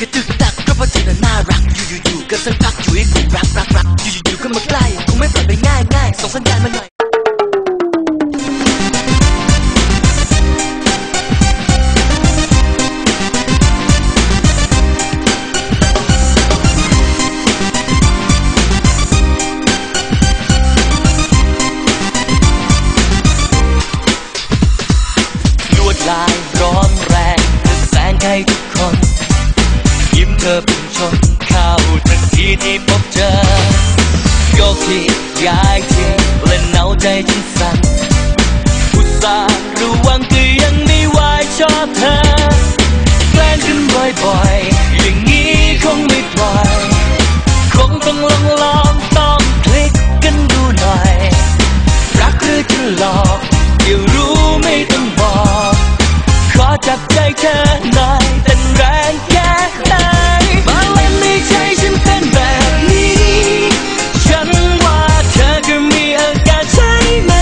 กระตึกตักก็เพราะเธอน่ะน่ารักอยู่อยู่อยู่ก็สักพักอยู่ให้กูรักรักรักอยู่อยู่อยู่ก็มาใกล้คงไม่ปล่อยไปง่ายง่ายส่งสัญญาณมาหน่อยลวดลายร้อนแรงเป็นแสงให้ทุกคน ยิ้มเธอเป็นชนข้าวทันทีที่พบเจอโยกทีย้ายที่เล่นเอาใจฉันสั่นอุตส่าห์ระวังก็ยังไม่ไหวชอบเธอ แกล้งกันบ่อยๆ อย่างนี้คงไม่ปล่อย คงต้องลองลองต้องคลิกกันดูหน่อย รักหรือจะหลอกเดี๋ยวรู้ไม่ต้องบอก ขอจับใจเธอหน่อยเต้นแรงแค่ ไหม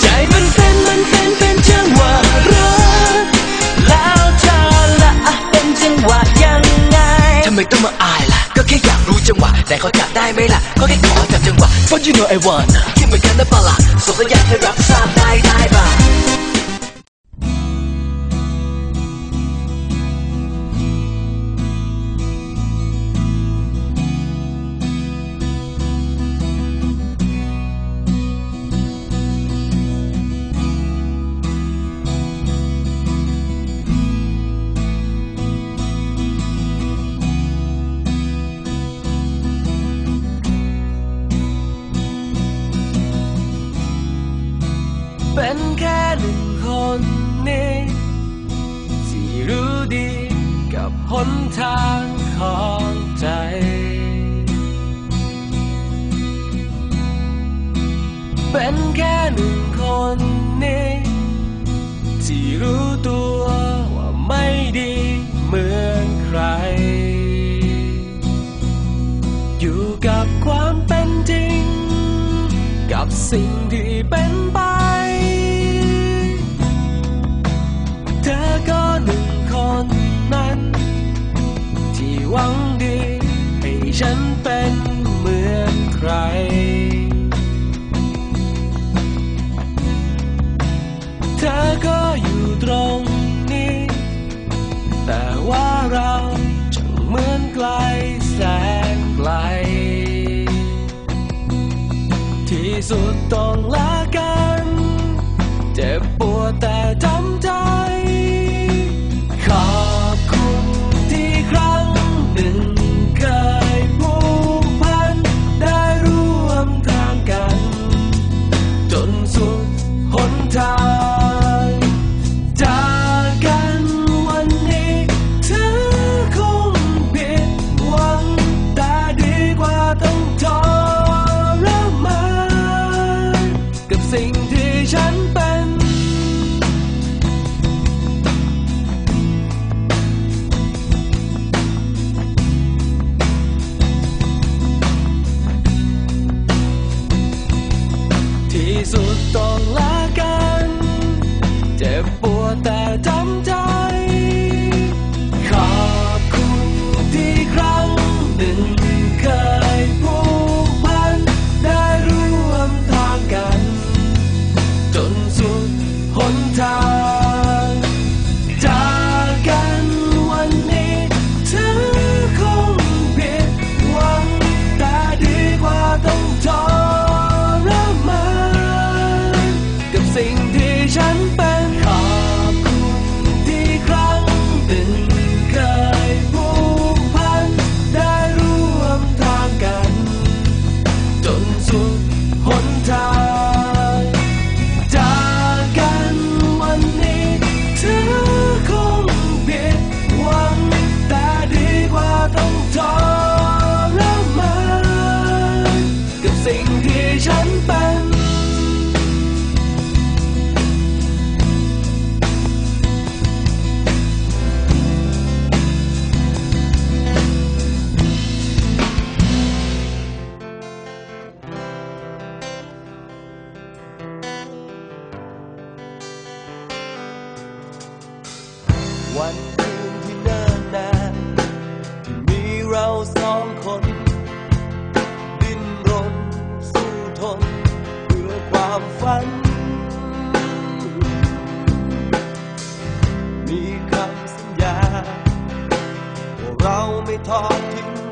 ใจมันเป็นมันเป็นเป็นจังหวะรักแล้วเธอละอะเป็นจังหวะยังไงทำไมต้องมาอายล่ะ ก็แค่อยากรู้จังหวะ แต่เขาจับได้ไหมล่ะ ก็แค่ขอจับจังหวะ But you know I wanna คิดเหมือนกันนะปะล่ะส่งสัญญาณให้รับทราบได้ได้ป่ะ เป็นแค่หนึ่งคนนี้ที่รู้ตัวว่าไม่ดีเหมือนใคร อยู่กับความเป็นจริง กับสิ่งที่เป็นไป เธอก็หนึ่งคนนั้น ที่หวังดีให้ฉันเป็นเหมือนใคร วด You.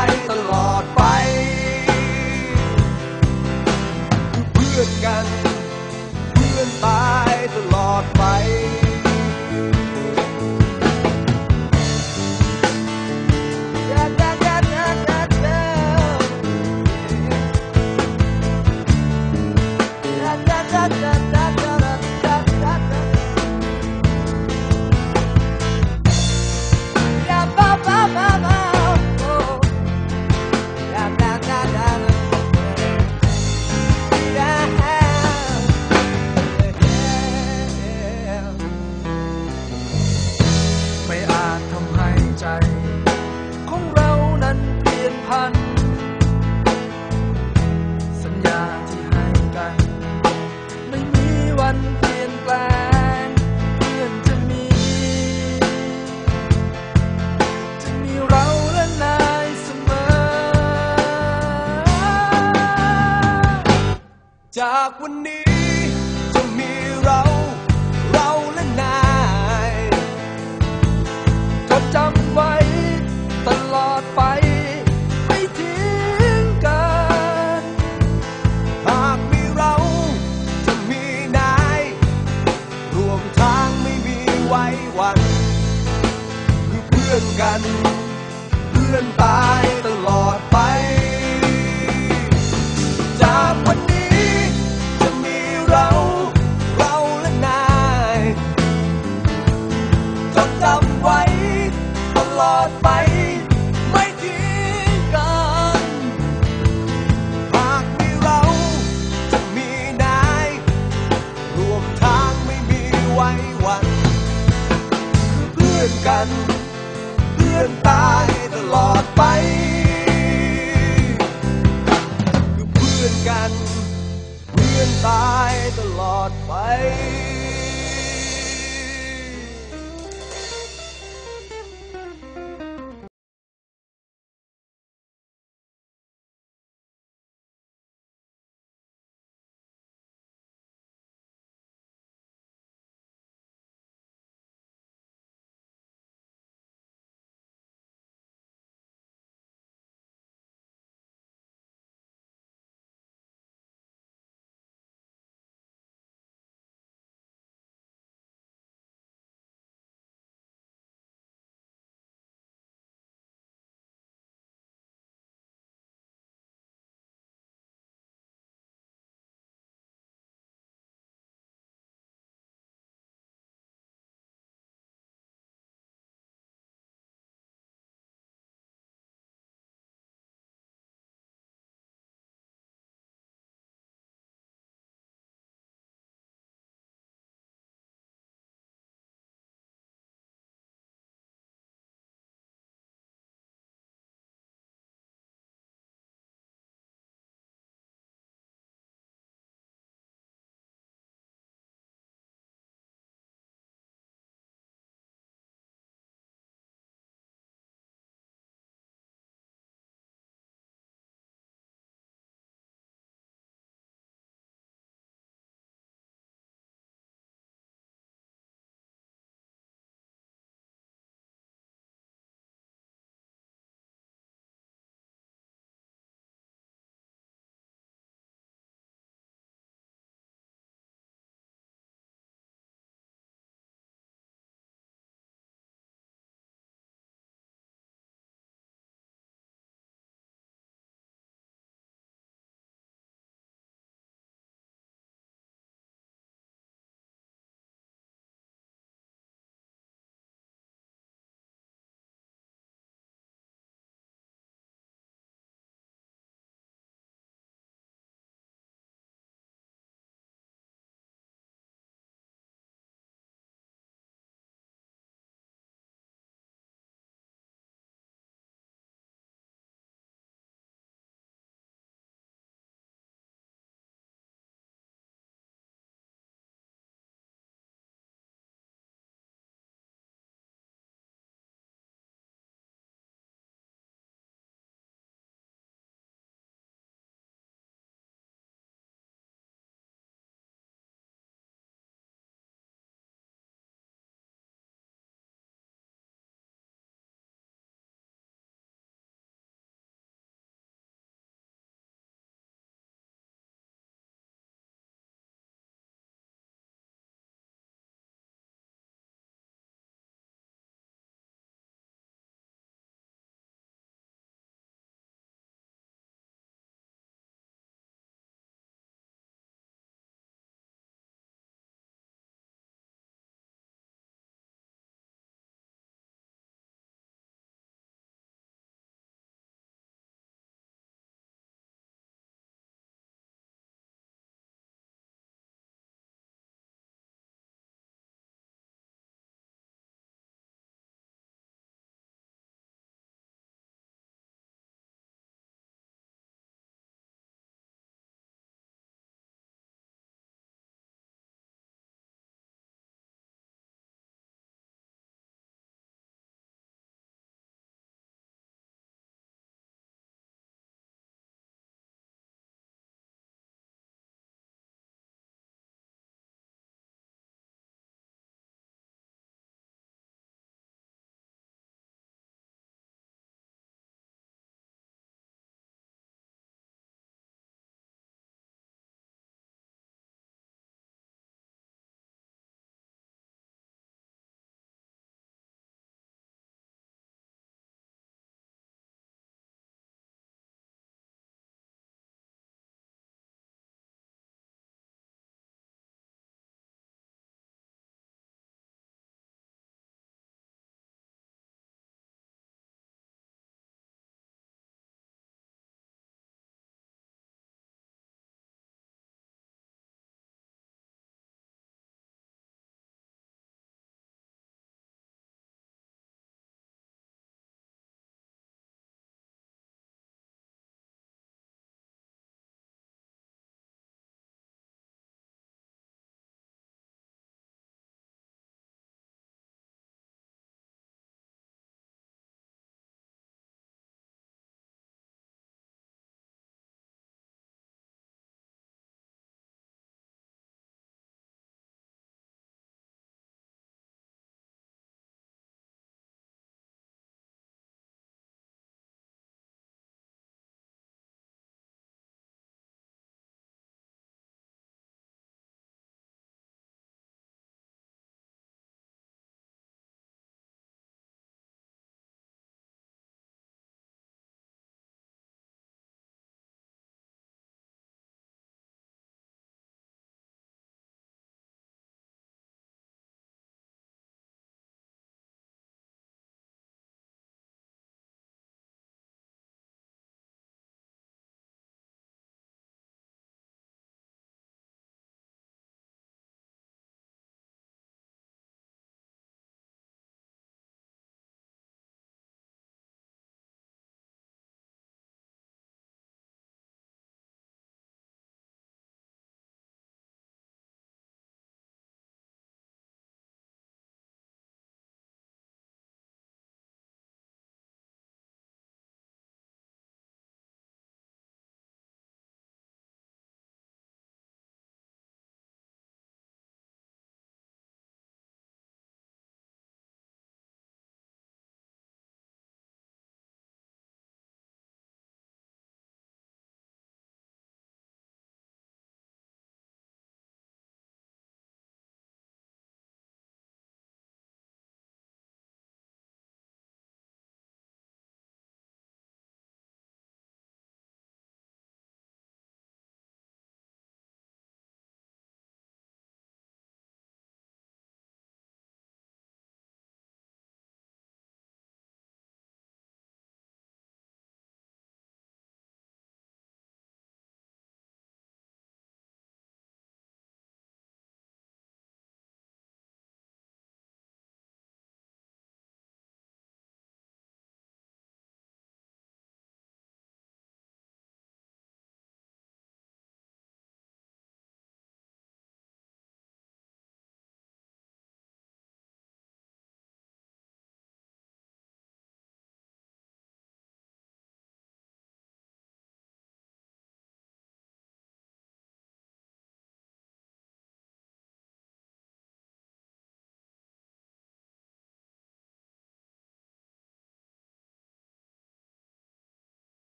ย by.